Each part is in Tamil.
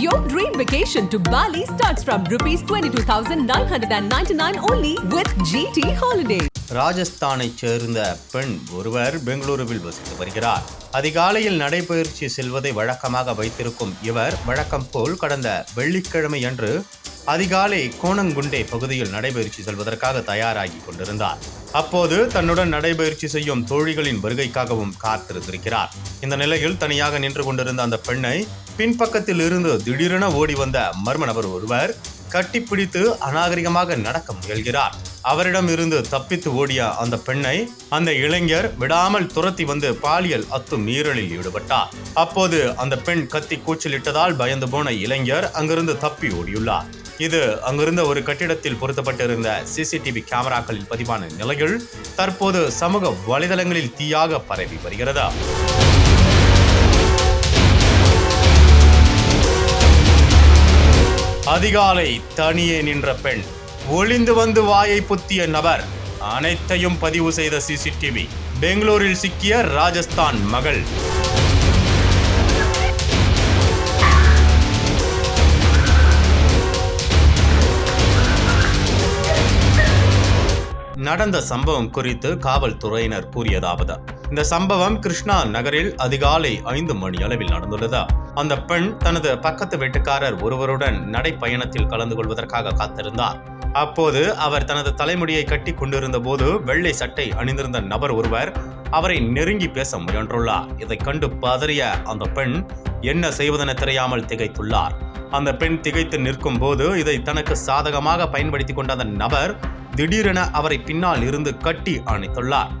Your dream vacation to Bali starts from rupees 22,999 only with GT Holidays. ராஜஸ்தானைச் சேர்ந்த பெண் ஒருவர் பெங்களூருவில் வசித்து வருகிறார். அதிகாலையில் நடைபயிற்சி செல்வதை வழக்கமாக வைத்திருக்கும் இவர் வழக்கம் போல் கடந்த வெள்ளிக்கிழமை அன்று அதிகாலை கோணங்குண்டே பகுதியில் நடைபயிற்சி செல்வதற்காக தயாராகி கொண்டிருந்தார். அப்போது தன்னுடன் நடைபயிற்சி செய்யும் தோழிகளின் வருகைக்காகவும் காத்திருந்திருக்கிறார். இந்த நிலையில் தனியாக நின்று கொண்டிருந்த அந்த பெண்ணை பின்பக்கத்தில் இருந்து திடீரென ஓடி வந்த மர்ம நபர் ஒருவர் கட்டிப்பிடித்து அநாகரிகமாக நடக்க முயல்கிறார். அவரிடம் இருந்து தப்பித்து ஓடிய அந்த பெண்ணை அந்த இளைஞர் விடாமல் துரத்தி வந்து பாலியல் அத்தும் மீறலில் ஈடுபட்டார். அப்போது அந்த பெண் கத்தி கூச்சலிட்டதால் பயந்து போன இளைஞர் அங்கிருந்து தப்பி ஓடியுள்ளார். இது அங்கிருந்த ஒரு கட்டிடத்தில் பொருத்தப்பட்டிருந்த சிசிடிவி கேமராக்களில் பதிவான நிலையில் தற்போது சமூக வலைதளங்களில் தீயாக பரவி வருகிறது. அதிகாலை தனியே நின்ற பெண் ஒளிந்து வந்து வாயை புத்திய நபர். அனைத்தையும் பதிவு செய்த சிசிடிவி. பெங்களூரில் சிக்கிய ராஜஸ்தான் மகள். நடந்த சம்பவம் குறித்து காவல்துறையினர் கூறியதாவது. இந்த சம்பவம் கிருஷ்ணா நகரில் அதிகாலை ஐந்து மணி அளவில் நடந்துள்ளது. அந்த பெண் தனது பக்கத்து வீட்டுக்காரர் ஒருவருடன் நடைப்பயணத்தில் கலந்து கொள்வதற்காக காத்திருந்தார். அப்போது அவர் தனது தலைமுடியை கட்டி கொண்டிருந்த போது வெள்ளை சட்டை அணிந்திருந்த நபர் ஒருவர் அவரை நெருங்கி பேச முயன்றுள்ளார். இதை கண்டு பதறிய அந்த பெண் என்ன செய்வதென தெரியாமல் திகைத்துள்ளார். அந்த பெண் திகைத்து நிற்கும் போது இதை தனக்கு சாதகமாக பயன்படுத்தி கொண்ட அந்த நபர் திடீரென அவரை பின்னால் இருந்து கட்டி அணைத்துள்ளார்.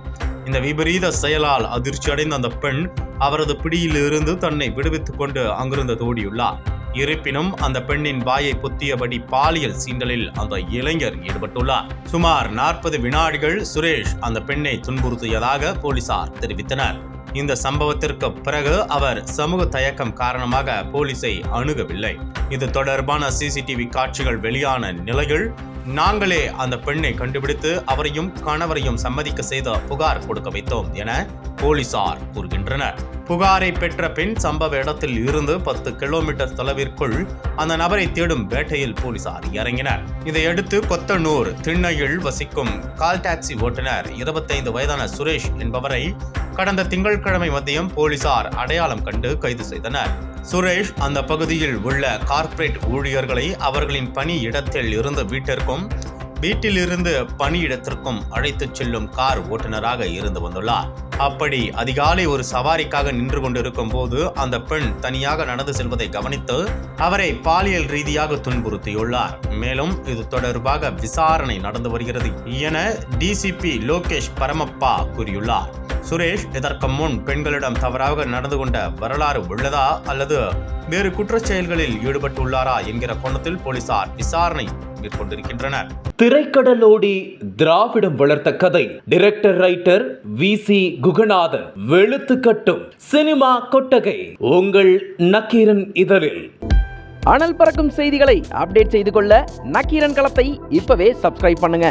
இந்த விபரீத செயலால் அதிர்ச்சி அடைந்த அந்த பெண் அவரது பிடியிலிருந்து தன்னை விடுவித்துக் கொண்டு அங்கிருந்து ஓடியுள்ளார் இருப்பினும் அந்த பெண்ணின் வாயை பொத்தியபடி பாலியல் சீண்டலில் அந்த இளைஞர் ஈடுபட்டுள்ளார். சுமார் நாற்பது வினாடிகள் சுரேஷ் அந்த பெண்ணை துன்புறுத்தியதாக போலீசார் தெரிவித்தனர். இந்த சம்பவத்திற்கு பிறகு அவர் சமூக தயக்கம் காரணமாக போலீசை அணுகவில்லை. இது தொடர்பான சிசிடிவி காட்சிகள் வெளியான நிலையில் நாங்களே அந்த பெண்ணை கண்டுபிடித்து அவரையும் கணவரையும் சம்மதிக்க செய்த புகார் கொடுக்க வைத்தோம் என போலீசார் கூறுகின்றனர். புகாரை பெற்ற பின் சம்பவ இடத்தில் இருந்து பத்து கிலோமீட்டர் தொலைவிற்குள் அந்த நபரை தேடும் வேட்டையில் போலீசார் இறங்கினர். இதையடுத்து கொத்தனூர் திண்ணையில் வசிக்கும் கால் டாக்ஸி ஓட்டுநர் இருபத்தைந்து வயதான சுரேஷ் என்பவரை கடந்த திங்கட்கிழமை மதியம் போலீசார் அடையாளம் கண்டு கைது செய்தனர். சுரேஷ் அந்த பகுதியில் உள்ள கார்ப்பரேட் ஊழியர்களை அவர்களின் பணி இடத்தில் இருந்து வீட்டிற்கும் வீட்டிலிருந்து பணியிடத்திற்கும் அழைத்துச் செல்லும் கார் ஓட்டுநராக இருந்து வந்துள்ளார். அப்படி அதிகாலை ஒரு சவாரிக்காக நின்று கொண்டிருக்கும் போது அந்த பெண் தனியாக நடந்து செல்வதை கவனித்து அவரை பாலியல் ரீதியாக துன்புறுத்தியுள்ளார். மேலும் இது தொடர்பாக விசாரணை நடந்து வருகிறது என டிசிபி லோகேஷ் பரமப்பா கூறியுள்ளார். சுரேஷ் இதற்கு முன் பெண்களிடம் தவறாக நடந்து கொண்ட வரலாறு உள்ளதா அல்லது வேறு குற்றச் செயல்களில் ஈடுபட்டுள்ளாரா என்கிற கோணத்தில் போலீசார் விசாரணை மேற்கொண்டிருக்கின்றனர். திரைக்கடலோடி திராவிடம் வளர்த்த கதை. Director writer V C Guhanathan. வெளுத்து கட்டும் சினிமா கொட்டகை. உங்கள் நக்கீரன் இதழில். அனல் பறக்கும் செய்திகளை அப்டேட் செய்து கொள்ள நக்கீரன் களத்தை இப்பவே சப்ஸ்கிரைப் பண்ணுங்க.